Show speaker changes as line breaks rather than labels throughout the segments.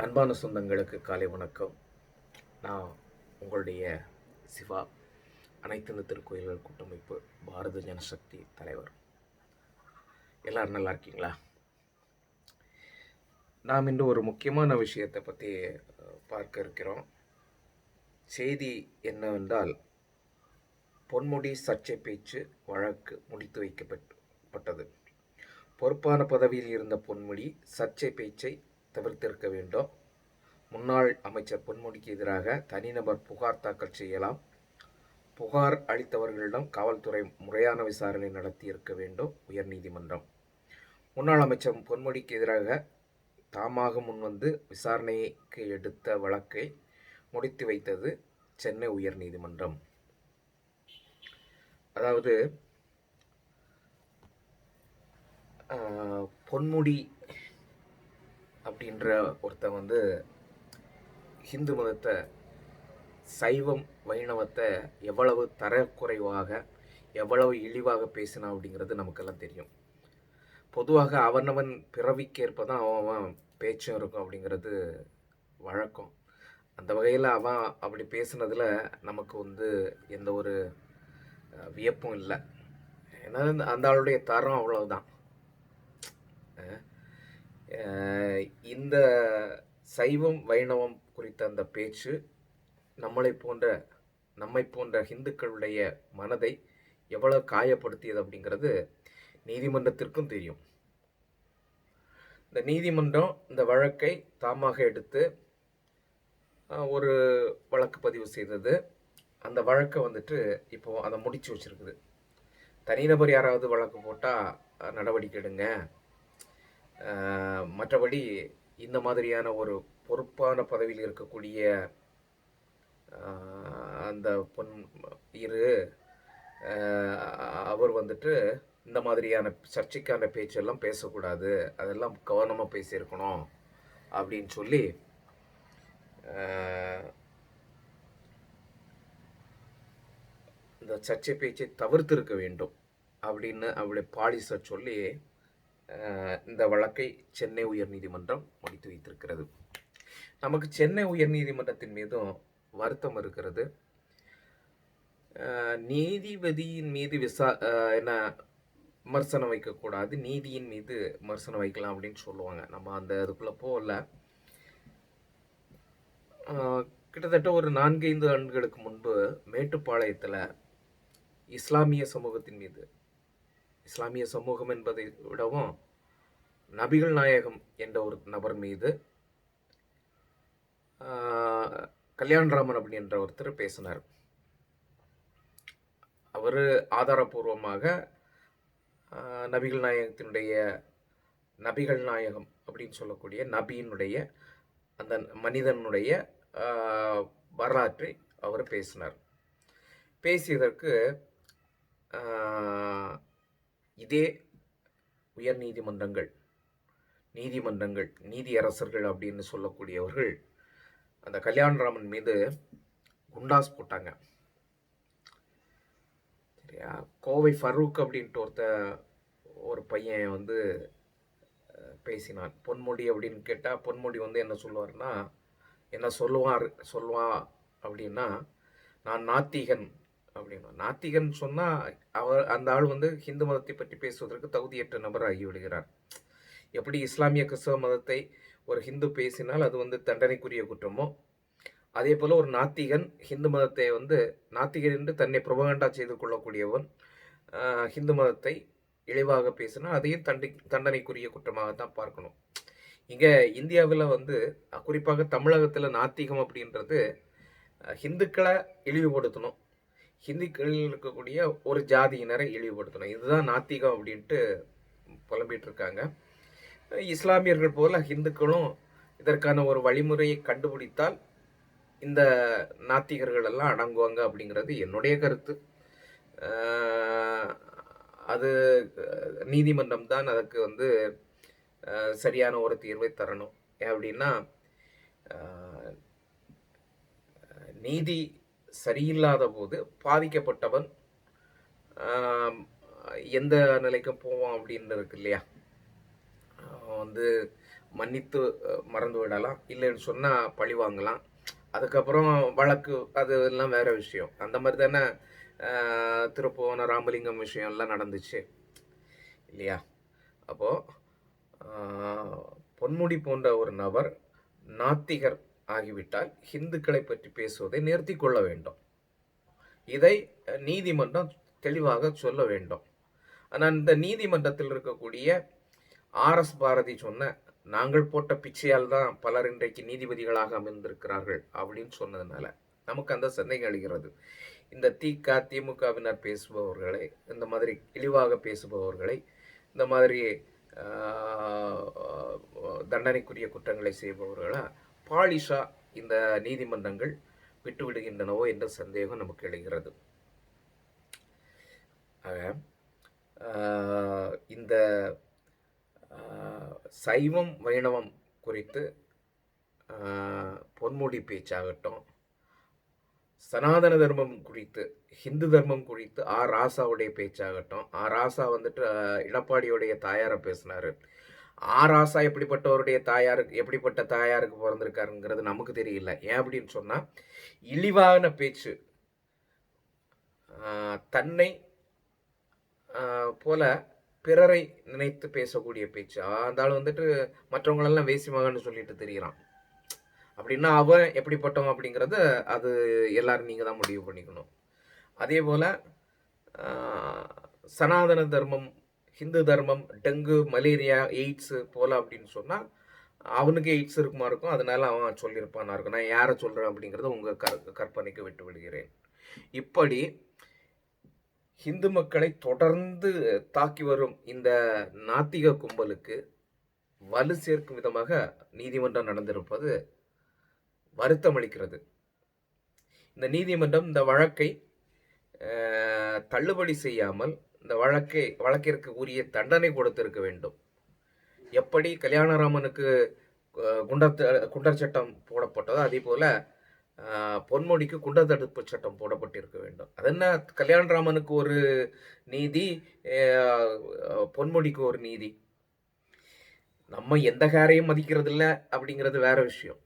அன்பான சொந்தங்களுக்கு காலை வணக்கம். நான் உங்களுடைய சிவா அனைத்து திருக்கோயில்கள் கூட்டமைப்பு பாரத ஜனசக்தி தலைவர். எல்லோரும் நல்லா இருக்கீங்களா? நாம் இன்று ஒரு முக்கியமான விஷயத்தை பற்றி பார்க்க இருக்கிறோம். செய்தி என்னவென்றால் பொன்முடி சர்ச்சை பேச்சு வழக்கு முடித்து வைக்கப்பட்டது பொறுப்பான பதவியில் இருந்த பொன்முடி சர்ச்சை பேச்சை தவிர்த்திருக்க வேண்டும். முன்னாள் அமைச்சர் பொன்முடிக்கு எதிராக தனிநபர் புகார் தாக்கல் செய்யலாம். புகார் அளித்தவர்களிடம் காவல்துறை முறையான விசாரணை நடத்தி இருக்க வேண்டும். உயர்நீதிமன்றம். முன்னாள் அமைச்சர் பொன்முடிக்கு எதிராக தாமாக முன்வந்து விசாரணைக்கு எடுத்த வழக்கை முடித்து வைத்தது சென்னை உயர்நீதிமன்றம். அதாவது பொன்முடி அப்படின்ற ஒருத்தன் வந்து ஹிந்து மதத்தை சைவம் வைணவத்தை எவ்வளவு தரக்குறைவாக எவ்வளவு இழிவாக பேசினான் அப்படிங்கிறது நமக்கெல்லாம் தெரியும். பொதுவாக அவனவன் பிறவிக்கேற்ப தான் அவன் அவன் பேச்சும் இருக்கும் அப்படிங்கிறது வழக்கம். அந்த வகையில் அவன் அப்படி பேசுனதில் நமக்கு வந்து எந்த ஒரு வியப்பும் இல்லை. ஏன்னா அந்த- அந்த ஆளுடைய தரம் அவ்வளோதான் இந்த சைவம் வைணவம் குறித்த அந்த பேச்சு நம்மளை போன்ற நம்மை போன்ற ஹிந்துக்களுடைய மனதை எவ்வளவு காயப்படுத்தியது அப்படிங்கிறது நீதிமன்றத்திற்கும் தெரியும். இந்த நீதிமன்றம் இந்த வழக்கை தாமாக எடுத்து ஒரு வழக்கு பதிவு செய்தது. அந்த வழக்கை வந்துட்டு இப்போ அதை முடிச்சு வச்சிருக்குது. தனிநபர் யாராவது வழக்கு போட்டால் நடவடிக்கை எடுங்க. மற்றபடி இந்த மாதிரியான ஒரு பொறுப்பான பதவியில் இருக்கக்கூடிய அந்த பொன் இரு அவர் வந்துட்டு இந்த மாதிரியான சர்ச்சைக்கான பேச்செல்லாம் பேசக்கூடாது அதெல்லாம் கவனமாக பேசியிருக்கணும் அப்படின்னு சொல்லி இந்த சர்ச்சை பேச்சை தவிர்த்திருக்க வேண்டும் அப்படின்னு அப்படி பாலிச சொல்லி இந்த வழக்கை சென்னை உயர்நீதிமன்றம் முடித்து வைத்திருக்கிறது. நமக்கு சென்னை உயர்நீதிமன்றத்தின் மீதும் வருத்தம் இருக்கிறது. நீதிபதியின் மீது விசா என்ன விமர்சனம் வைக்கக்கூடாது. நீதியின் மீது விமர்சனம் வைக்கலாம் அப்படின்னு சொல்லுவாங்க. நம்ம அந்த இதுக்குள்ளே போகல. கிட்டத்தட்ட ஒரு நான்கைந்து ஆண்டுகளுக்கு முன்பு மேட்டுப்பாளையத்தில் இஸ்லாமிய சமூகத்தின் மீது இஸ்லாமிய சமூகம் என்பதை விடவும் நபிகள் நாயகம் என்ற ஒரு நபர் மீது ஆஹ், கல்யாண்ராமன் அப்படின்ற ஒருத்தர் பேசினார். அவர் ஆதாரபூர்வமாக நபிகள் நாயகத்தினுடைய நபிகள் நாயகம் அப்படின்னு சொல்லக்கூடிய நபியினுடைய அந்த மனிதனுடைய வரலாற்றை அவர் பேசினார். பேசியதற்கு இதே உயர் நீதிமன்றங்கள் நீதியரசர்கள் அப்படின்னு சொல்லக்கூடியவர்கள் அந்த கல்யாணராமன் மீது குண்டாஸ் போட்டாங்க. சரியா? கோவை ஃபரூக் அப்படின்ட்டு ஒருத்த ஒரு பையன் வந்து பேசினான். பொன்முடி அப்படின்னு கேட்டால் பொன்முடி வந்து என்ன சொல்லுவார்னா என்ன சொல்லுவார் சொல்லுவான் அப்படின்னா நான் நாத்திகன் அப்படின்னா நாத்திகன் சொன்னால் அவர் அந்த ஆள் வந்து ஹிந்து மதத்தை பற்றி பேசுவதற்கு தகுதியற்ற நபர் ஆகிவிடுகிறார் எப்படி இஸ்லாமிய கிறிஸ்தவ மதத்தை ஒரு ஹிந்து பேசினால் அது வந்து தண்டனைக்குரிய குற்றமோ? அதே போல் ஒரு நாத்திகன் ஹிந்து மதத்தை வந்து நாத்திகன் என்று தன்னை புரபகண்டா செய்து கொள்ளக்கூடியவன் ஹிந்து மதத்தை இழிவாக பேசினால் அதையும் தண்டை தண்டனைக்குரிய குற்றமாக தான் பார்க்கணும். இங்கே இந்தியாவில் வந்து குறிப்பாக தமிழகத்தில் நாத்திகம் அப்படின்றது ஹிந்துக்களை இழிவுபடுத்தணும். ஹிந்துக்களில் இருக்கக்கூடிய ஒரு ஜாதியினரை இழிவுபடுத்தணும். இதுதான் நாத்திகம் அப்படின்ட்டு புலம்பிகிட்டு இருக்காங்க. இஸ்லாமியர்கள் போல ஹிந்துக்களும் இதற்கான ஒரு வழிமுறையை கண்டுபிடித்தால் இந்த நாத்திகர்கள் எல்லாம் அடங்குவாங்க அப்படிங்கிறது என்னுடைய கருத்து. அது நீதிமன்றம் தான் அதுக்கு வந்து சரியான ஒரு தீர்வை தரணும். ஏன் அப்படின்னா நீதி சரியில்லாத போது பாதிக்கப்பட்டவன் எந்த நிலைக்கு போவான் அப்படின்னு இருக்கு இல்லையா? வந்து மன்னித்து மறந்து விடலாம். இல்லைன்னு சொன்னால் பழி வாங்கலாம். அதுக்கப்புறம் வழக்கு அது எல்லாம் வேறு விஷயம். அந்த மாதிரி தானே திருப்போன ராமலிங்கம் விஷயம்லாம் நடந்துச்சு. இல்லையா? அப்போது பொன்முடி போன்ற ஒரு நபர் நாத்திகர் ஆகிவிட்டால் இந்துக்களை பற்றி பேசுவதை நிறுத்தி கொள்ள வேண்டும். இதை நீதிமன்றம் தெளிவாக சொல்ல வேண்டும். ஆனால் இந்த நீதிமன்றத்தில் இருக்கக்கூடிய ஆர்எஸ் பாரதி சொன்ன நாங்கள் போட்ட பிச்சையால் தான் பலர் இன்றைக்கு நீதிபதிகளாக அமர்ந்திருக்கிறார்கள் அப்படின்னு சொன்னதுனால நமக்கு அந்த சந்தேகம் எழுகிறது இந்த திக திமுகவினர் பேசுபவர்களை இந்த மாதிரி இழிவாக பேசுபவர்களை இந்த மாதிரி தண்டனைக்குரிய குற்றங்களை செய்பவர்களா பாலிஷா இந்த நீதிமன்றங்கள் விட்டுவிடுகின்றனவோ என்ற சந்தேகம் நமக்கு எழுகிறது. ஆக இந்த சைவம் வைணவம் குறித்து பொன்முடி பேச்சாகட்டும். சனாதன தர்மம் குறித்து ஹிந்து தர்மம் குறித்து ஆர் ராசாவுடைய பேச்சாகட்டும். ஆ ராசா வந்துட்டு இடப்பாடியுடைய எடப்பாடியுடைய தாயாரை பேசினார். ஆர் ராசா எப்படிப்பட்டவருடைய தாயாருக்கு எப்படிப்பட்ட தாயாருக்கு பிறந்திருக்காருங்கிறது நமக்கு தெரியல. ஏன் அப்படின்னு சொன்னால் இழிவான பேச்சு. தன்னை போல பிறரை நினைத்து பேசக்கூடிய பேச்சு. அதால் வந்துட்டு மற்றவங்களெல்லாம் வேசி மகன்னு சொல்லிட்டு தெரிகிறான் அப்படின்னா அவன் எப்படிப்பட்டவன் அப்படிங்கிறத அது எல்லாரும் நீங்கள் தான் முடிவு பண்ணிக்கணும். அதே போல் சனாதன தர்மம் ஹிந்து தர்மம் டெங்கு மலேரியா எய்ட்ஸு போல அப்படின்னு சொன்னால் அவனுக்கு எய்ட்ஸ் இருக்குமா இருக்கும். அதனால அவன் சொல்லியிருப்பானா இருக்கும். நான் யாரை சொல்கிறேன் அப்படிங்கிறத உங்கள் கற்பனைக்கு விட்டு விடுகிறேன். இப்படி ஹிந்து மக்களை தொடர்ந்து தாக்கி வரும் இந்த நாத்திக கும்பலுக்கு வலு சேர்க்கும் விதமாக நீதிமன்றம் நடந்திருப்பது வருத்தம் அளிக்கிறது இந்த நீதிமன்றம் இந்த வழக்கை தள்ளுபடி செய்யாமல் இந்த வழக்கை வழக்கிற்கு உரிய தண்டனை கொடுத்திருக்க வேண்டும். எப்படி கல்யாணராமனுக்கு குண்டர் குண்டர் சட்டம் போடப்பட்டதோ அதே போல் பொன்முடிக்கு குண்டர் தடுப்பு சட்டம் போடப்பட்டிருக்க வேண்டும். அது என்ன? கல்யாணராமனுக்கு ஒரு நீதி பொன்முடிக்கு ஒரு நீதி. நம்ம எந்த ஹேரையும் மதிக்கிறதில்ல அப்படிங்கிறது வேற விஷயம்.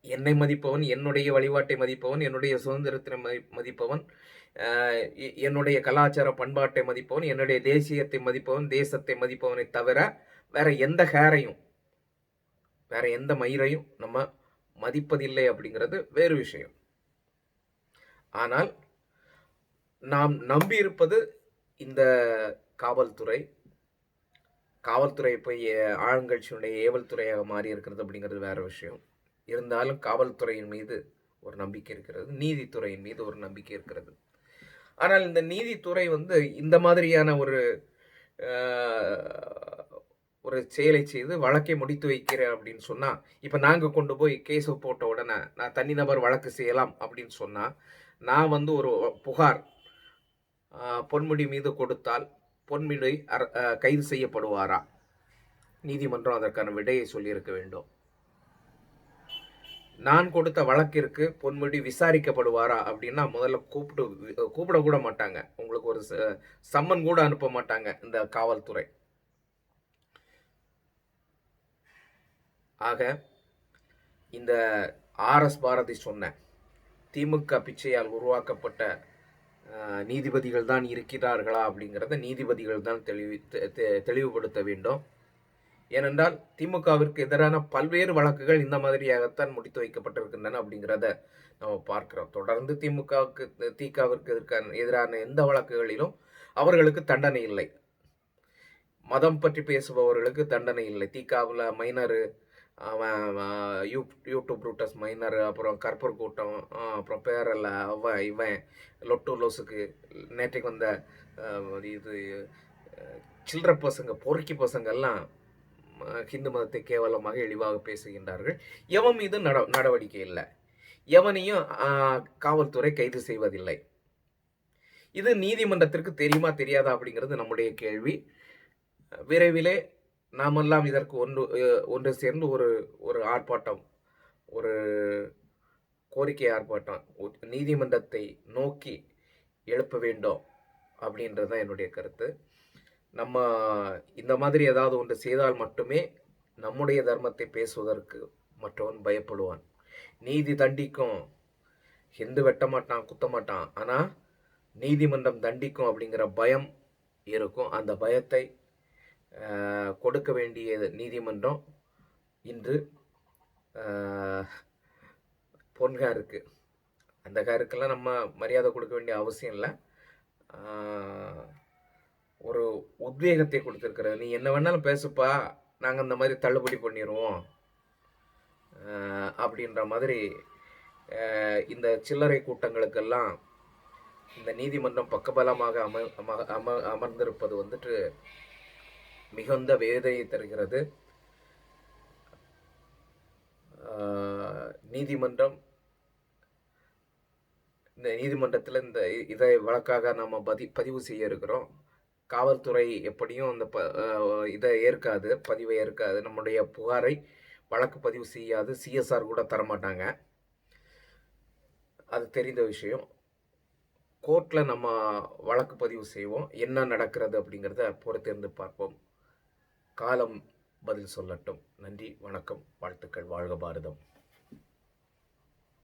என்னை மதிப்பவன் என்னுடைய வழிபாட்டை மதிப்பவன் என்னுடைய சுதந்திரத்தை மதி மதிப்பவன் எ- என்னுடைய கலாச்சார பண்பாட்டை மதிப்பவன் என்னுடைய தேசியத்தை மதிப்பவன் தேசத்தை மதிப்பவனை தவிர வேற எந்த ஹேரையும் வேற எந்த மயிரையும் நம்ம மதிப்பதில்லை அப்படிங்கிறது வேறு விஷயம். ஆனால் நாம் நம்பியிருப்பது இந்த காவல்துறை காவல்துறை போய் ஆளுங்கட்சியினுடைய ஏவல்துறையாக மாறி இருக்கிறது அப்படிங்கிறது வேற விஷயம். இருந்தாலும் காவல்துறையின் மீது ஒரு நம்பிக்கை இருக்கிறது நீதித்துறையின் மீது ஒரு நம்பிக்கை இருக்கிறது. ஆனால் இந்த நீதித்துறை வந்து இந்த மாதிரியான ஒரு ஒரு செயலை செய்து வழக்கை முடித்து வைக்கிறேன் அப்படின்னு சொன்னால் இப்போ நாங்கள் கொண்டு போய் கேஸ் போட்ட உடனே நான் தனிநபர் வழக்கு செய்யலாம் அப்படின்னு சொன்னால் நான் வந்து ஒரு புகார் பொன்முடி மீது கொடுத்தால் பொன்முடி கைது செய்யப்படுவாரா? நீதிமன்றம் அதற்கான விடையை சொல்லியிருக்க வேண்டும். நான் கொடுத்த வழக்கிற்கு பொன்முடி விசாரிக்கப்படுவாரா அப்படின்னா முதல்ல கூப்பிட்டு கூப்பிட கூட மாட்டாங்க. உங்களுக்கு ஒரு ச- சம்மன் கூட அனுப்ப மாட்டாங்க இந்த காவல்துறை. ஆக இந்த ஆர்எஸ் பாரதி சொன்ன திமுக பிச்சையால் உருவாக்கப்பட்ட நீதிபதிகள் தான் இருக்கிறார்களா அப்படிங்கிறத நீதிபதிகள் தான் தெளிவு தெ- தெ- தெளிவுபடுத்த வேண்டும். ஏனென்றால் திமுகவிற்கு எதிரான பல்வேறு வழக்குகள் இந்த மாதிரியாகத்தான் முடித்து வைக்கப்பட்டிருக்கின்றன அப்படிங்கிறத நம்ம பார்க்கிறோம். தொடர்ந்து திமுகவுக்கு திகாவிற்கு எதிர்க்கான எதிரான எந்த வழக்குகளிலும் அவர்களுக்கு தண்டனை இல்லை. மதம் பற்றி பேசுபவர்களுக்கு தண்டனை இல்லை. திகாவில் மைனரு அவன் யூ யூடியூப் ரூட்டஸ் மைனர் அப்புறம் கற்பூர் கூட்டம் அப்புறம் பேரல்ல அவன் இவன் லொட்டு லோஸுக்கு நேற்றைக்கு வந்த இது சில்லற பசங்க பொறுக்கி பசங்க எல்லாம் ஹிந்து மதத்தை கேவலமாக இழிவாக பேசுகின்றார்கள். எவன் மீது நட நடவடிக்கை இல்லை. எவனையும் காவல்துறை கைது செய்வதில்லை. இது நீதிமன்றத்திற்கு தெரியுமா தெரியாதா அப்படிங்கிறது நம்முடைய கேள்வி. விரைவிலே நாமெல்லாம் இதற்கு ஒன்று ஒன்று சேர்ந்து ஒரு ஒரு ஆர்ப்பாட்டம் ஒரு கோரிக்கை ஆர்ப்பாட்டம் நீதிமன்றத்தை நோக்கி எழுப்ப வேண்டும் அப்படின்றது தான் என்னுடைய கருத்து. நம்ம இந்த மாதிரி ஏதாவது ஒன்று செய்தால் மட்டுமே நம்முடைய தர்மத்தை பேசுவதற்கு மற்றவன் பயப்படுவான். நீதி தண்டிக்கும் ஹிந்து வெட்ட மாட்டான் குத்த மாட்டான் ஆனால் நீதிமன்றம் தண்டிக்கும் அப்படிங்கிற பயம் இருக்கும். அந்த பயத்தை கொடுக்க வேண்டிய நீதிமன்றம் இன்று ஆஹ், பொன்காருக்கு அந்த காருக்கெல்லாம் நம்ம மரியாதை கொடுக்க வேண்டிய அவசியம் இல்லை. ஒரு உத்வேகத்தை கொடுத்துருக்குற நீ என்ன வேணாலும் பேசுப்பா நாங்கள் அந்த மாதிரி தள்ளுபடி பண்ணிடுவோம் அப்படின்ற மாதிரி இந்த சில்லறை கூட்டங்களுக்கெல்லாம் இந்த நீதிமன்றம் பக்கபலமாக அம அம- அம அமர்ந்திருப்பது வந்துட்டு மிகுந்த வேதனையை தருகிறது. நீதிமன்றம் இந்த நீதிமன்றத்தில் இந்த இதை வழக்காக நம்ம பதி பதிவு செய்ய இருக்கிறோம். காவல்துறை எப்படியும் அந்த ப இதை ஏற்காது பதிவை ஏற்காது. நம்முடைய புகாரை வழக்கு பதிவு செய்யாது. சிஎஸ்ஆர் கூட தரமாட்டாங்க. அது தெரிந்த விஷயம். கோர்ட்டில் நம்ம வழக்கு பதிவு செய்வோம். என்ன நடக்கிறது அப்படிங்கிறத பொறுத்திருந்து பார்ப்போம். காலம் பதில் சொல்லட்டும். நன்றி வணக்கம் வாழ்த்துக்கள் வாழ்க பாரதம்.